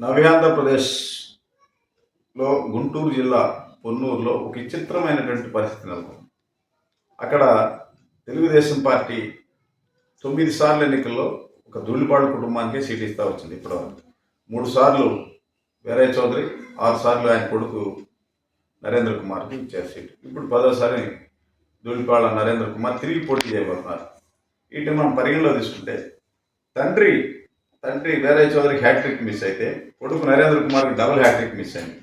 నవ్యాంధ్రప్రదేశ్లో గుంటూరు జిల్లా పొన్నూరులో ఒక విచిత్రమైనటువంటి పరిస్థితి నెలకొంది. అక్కడ తెలుగుదేశం పార్టీ తొమ్మిది సార్లు ఎన్నికల్లో ఒక ధూళిపాడు కుటుంబానికే సీట్ ఇస్తా వచ్చింది ఇప్పటివరకు. మూడు సార్లు వేరే చౌదరి ఆరు సార్లు ఆయన కొడుకు నరేంద్ర కుమార్కి ఇచ్చారు సీట్. ఇప్పుడు పదోసారి ధూళిపాళ నరేంద్ర కుమార్ తిరిగి పోటీ చేయబోతున్నారు. వీటిని మనం పరిగణలో తీసుకుంటే తండ్రి తండ్రి వీరయ్య చౌదరికి హ్యాట్రిక్ మిస్ అయితే కొడుకు నరేంద్ర కుమార్కి డబుల్ హ్యాట్రిక్ మిస్ అయింది.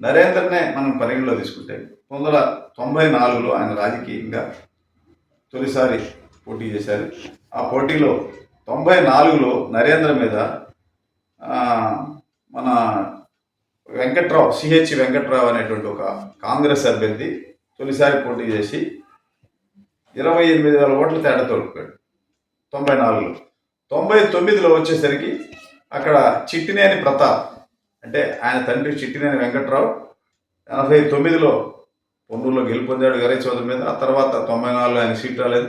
నరేంద్రనే మనం పరిగణలో తీసుకుంటే పంతొమ్మిది వందల తొంభై నాలుగులో ఆయన రాజకీయంగా తొలిసారి పోటీ చేశారు. ఆ పోటీలో తొంభై నాలుగులో నరేంద్ర మీద మన వెంకట్రావు సిహెచ్ వెంకట్రావు అనేటువంటి ఒక కాంగ్రెస్ అభ్యర్థి తొలిసారి పోటీ చేసి ఇరవై ఎనిమిది వేల ఓట్ల తేడా తోడుకున్నాడు తొంభై నాలుగులో. తొంభై తొమ్మిదిలో వచ్చేసరికి అక్కడ చిట్టినేని ప్రతాప్ అంటే ఆయన తండ్రి చిట్టినేని వెంకట్రావు ఎనభై తొమ్మిదిలో పొన్నూరులో గెలుపొందాడు వీరయ్య చౌదరి మీద ఆ తర్వాత తొంభై నాలుగులో ఆయన సీట్ రాలేదు.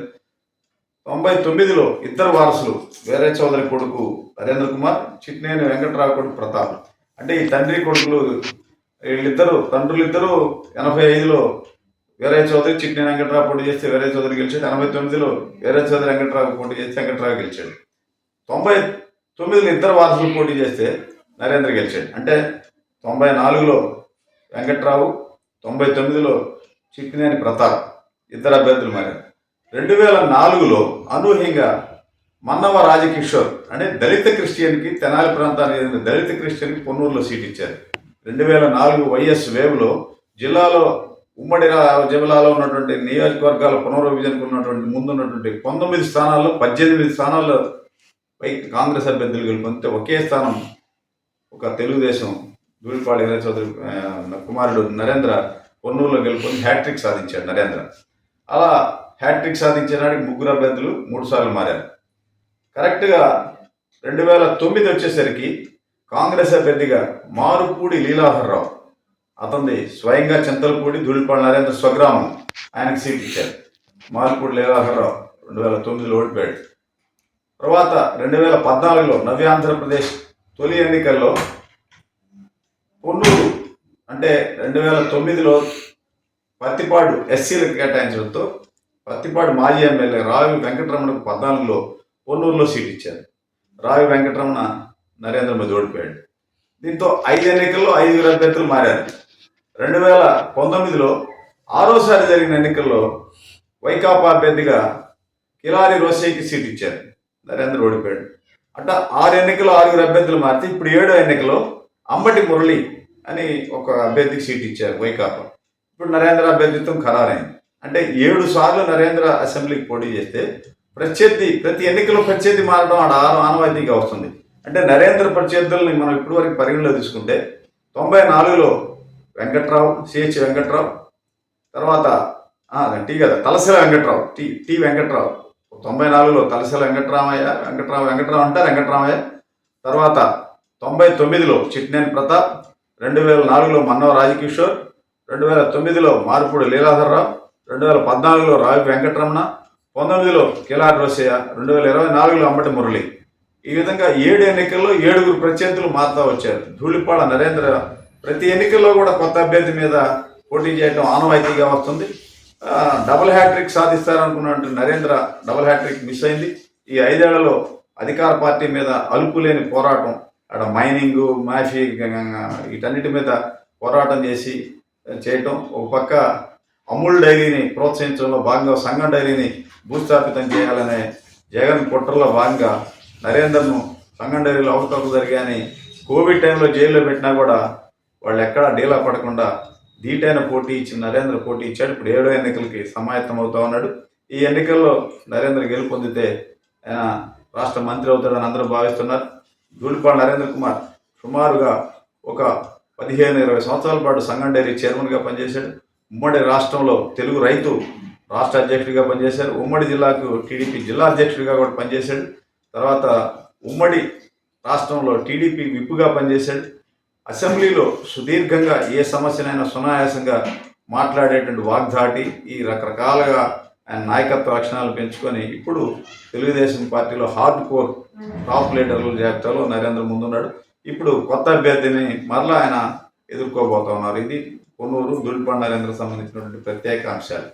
తొంభై తొమ్మిదిలో ఇద్దరు వారసులు వేరే చౌదరి కొడుకు నరేంద్ర కుమార్ చిట్నేని వెంకట్రావు కొడుకు ప్రతాప్. అంటే ఈ తండ్రి కొడుకులు వీళ్ళిద్దరు తండ్రులు ఇద్దరు ఎనభై ఐదులో వేరే చౌదరి చిట్నేని వెంకట్రావు పోటీ చేస్తే వేరే చౌదరి గెలిచాడు. ఎనభై తొమ్మిదిలో వేరే చౌదరి వెంకట్రావు పోటీ చేస్తే వెంకట్రావు గెలిచాడు. తొంభై తొమ్మిదిలో ఇద్దరు వారసులు పోటీ చేస్తే నరేంద్ర గెలిచాడు. అంటే తొంభై నాలుగులో వెంకట్రావు తొంభై తొమ్మిదిలో చిక్కినేని ప్రతాప్ ఇద్దరు అభ్యర్థులు మారారు. రెండు వేల నాలుగులో అనూహ్యంగా మన్నవ రాజకిషోర్ అంటే దళిత క్రిస్టియన్కి తెనాలి ప్రాంతానికి దళిత క్రిస్టియన్కి పొన్నూరులో సీట్ ఇచ్చారు. రెండు వేల నాలుగు వైఎస్ వేవ్లో జిల్లాలో ఉమ్మడి జిల్లాలో ఉన్నటువంటి నియోజకవర్గాల పునర్విభజనకు ఉన్నటువంటి ముందున్నటువంటి పంతొమ్మిది స్థానాల్లో పద్దెనిమిది స్థానాల్లో పై కాంగ్రెస్ అభ్యర్థులు గెలుపొందితే ఒకే స్థానం ఒక తెలుగుదేశం దూరిపాడు వీర చౌదరి కుమారుడు నరేంద్ర పొన్నూరులో గెలుపొంది హ్యాట్రిక్ సాధించాడు నరేంద్ర. అలా హ్యాట్రిక్ సాధించిన నాటికి ముగ్గురు అభ్యర్థులు మూడు సార్లు మారారు. కరెక్ట్గా రెండు వేల తొమ్మిది వచ్చేసరికి కాంగ్రెస్ అభ్యర్థిగా మారుపూడి లీలాధర్రావు అతనిది స్వయంగా చింతలపూడి ధూళిపాడు నరేంద్ర స్వగ్రామం ఆయనకు సీట్ ఇచ్చారు. మారుపూడి లీలాధర్రావు రెండు వేల తొమ్మిదిలో ఓడిపోయాడు. తర్వాత రెండు వేల పద్నాలుగులో నవ్యాంధ్రప్రదేశ్ తొలి ఎన్నికల్లో పొన్నూరు అంటే రెండు వేల తొమ్మిదిలో పత్తిపాడు ఎస్సీలకు కేటాయించడంతో పత్తిపాడు మాజీ ఎమ్మెల్యే రావి వెంకటరమణకు పద్నాలుగులో పొన్నూరులో సీట్ ఇచ్చారు. రావి వెంకటరమణ నరేంద్ర మోదీ ఓడిపోయాడు. దీంతో ఐదు ఎన్నికల్లో ఐదుగురు అభ్యర్థులు మారారు. రెండు వేల పంతొమ్మిదిలో ఆరోసారి జరిగిన ఎన్నికల్లో వైకాపా అభ్యర్థిగా కిలారి రోసైకి సీట్ ఇచ్చారు. నరేంద్ర ఓడిపోయాడు అంటే ఆరు ఎన్నికల్లో ఆరుగురు అభ్యర్థులు మారితే ఇప్పుడు ఏడో ఎన్నికలో అంబటి మురళి అని ఒక అభ్యర్థికి సీట్ ఇచ్చారు వైకాపా. ఇప్పుడు నరేంద్ర అభ్యర్థిత్వం ఖరారైంది. అంటే ఏడు సార్లు నరేంద్ర అసెంబ్లీకి పోటీ చేస్తే ప్రత్యర్థి ప్రతి ఎన్నికలో ప్రత్యర్థి మారడం ఆడ ఆరు ఆనవాయితీగా వస్తుంది. అంటే నరేంద్ర ప్రత్యర్థుల్ని మనం ఇప్పటి వరకు పరిగణలో తీసుకుంటే తొంభై నాలుగులో వెంకట్రావు సిహెచ్ వెంకట్రావు తర్వాత టీ కదా తలసిల వెంకట్రావు టి టి వెంకట్రావు తొంభై నాలుగులో తలసిల వెంకట్రామయ్య వెంకటరామ వెంకట్రావు అంటే వెంకట్రామయ్య. తర్వాత తొంభై తొమ్మిదిలో చిట్నేని ప్రతాప్ రెండు వేల నాలుగులో మన్నవ రాజకిషోర్ రెండు వేల తొమ్మిదిలో మార్పుడు లీలాధర్రావు రెండు వేల పద్నాలుగులో రావి వెంకటరమణ పంతొమ్మిదిలో కిలార్ రోసయ్య రెండు వేల ఇరవై నాలుగులో అంబటి మురళి. ఈ విధంగా ఏడు ఎన్నికల్లో ఏడుగురు ప్రత్యర్థులు మారుతా వచ్చారు. ధూళిపాడ నరేంద్ర ప్రతి ఎన్నికల్లో కూడా కొత్త అభ్యర్థి మీద పోటీ చేయడం ఆనవాయితీగా వస్తుంది. డబుల్ హ్యాట్రిక్ సాధిస్తారనుకున్నట్టు నరేంద్ర డబుల్ హ్యాట్రిక్ మిస్ అయింది. ఈ ఐదేళ్ళలో అధికార పార్టీ మీద అలుపు లేని పోరాటం అక్కడ మైనింగ్ మాఫీ వీటన్నిటి మీద పోరాటం చేసి చేయటం. ఒక పక్క అమూల్ డైరీని ప్రోత్సహించడంలో భాగంగా సంఘం డైరీని భూస్థాపితం చేయాలనే జగన్ కుట్రలో భాగంగా నరేందర్ను సంఘం డైరీలో అవకతవకలు జరిగాయని కోవిడ్ టైంలో జైల్లో పెట్టినా కూడా వాళ్ళు ఎక్కడా డీలా పడకుండా ధీటైన పోటీ ఇచ్చి నరేంద్ర పోటీ ఇచ్చాడు. ఇప్పుడు ఏడో ఎన్నికలకి సమాయత్తం అవుతా ఉన్నాడు. ఈ ఎన్నికల్లో నరేంద్ర గెలుపొందితే ఆయన రాష్ట్ర మంత్రి అవుతాడని అందరూ భావిస్తున్నారు. ధూళిపాడు నరేంద్ర కుమార్ సుమారుగా ఒక పదిహేను ఇరవై సంవత్సరాల పాటు సంఘం డైరీ చైర్మన్గా పనిచేశాడు. ఉమ్మడి రాష్ట్రంలో తెలుగు రైతు రాష్ట్ర అధ్యక్షుడిగా పనిచేశారు. ఉమ్మడి జిల్లాకు టీడీపీ జిల్లా అధ్యక్షుడిగా కూడా పనిచేశాడు. తర్వాత ఉమ్మడి రాష్ట్రంలో టీడీపీ విప్పుగా పనిచేశాడు. అసెంబ్లీలో సుదీర్ఘంగా ఏ సమస్యనైనా సునాయాసంగా మాట్లాడేటువంటి వాగ్దాటి ఈ రకరకాలుగా ఆయన నాయకత్వ లక్షణాలు పెంచుకొని ఇప్పుడు తెలుగుదేశం పార్టీలో హార్డ్ కోర్ టాప్ లీడర్ల జాబితాలో నరేంద్ర ముందున్నాడు ఇప్పుడు కొత్త అభ్యర్థిని మరలా ఆయన ఎదుర్కోబోతా ఉన్నారు. ఇది కొన్నూరు దుల్పండ నరేంద్ర సంబంధించినటువంటి ప్రత్యేక అంశాలు.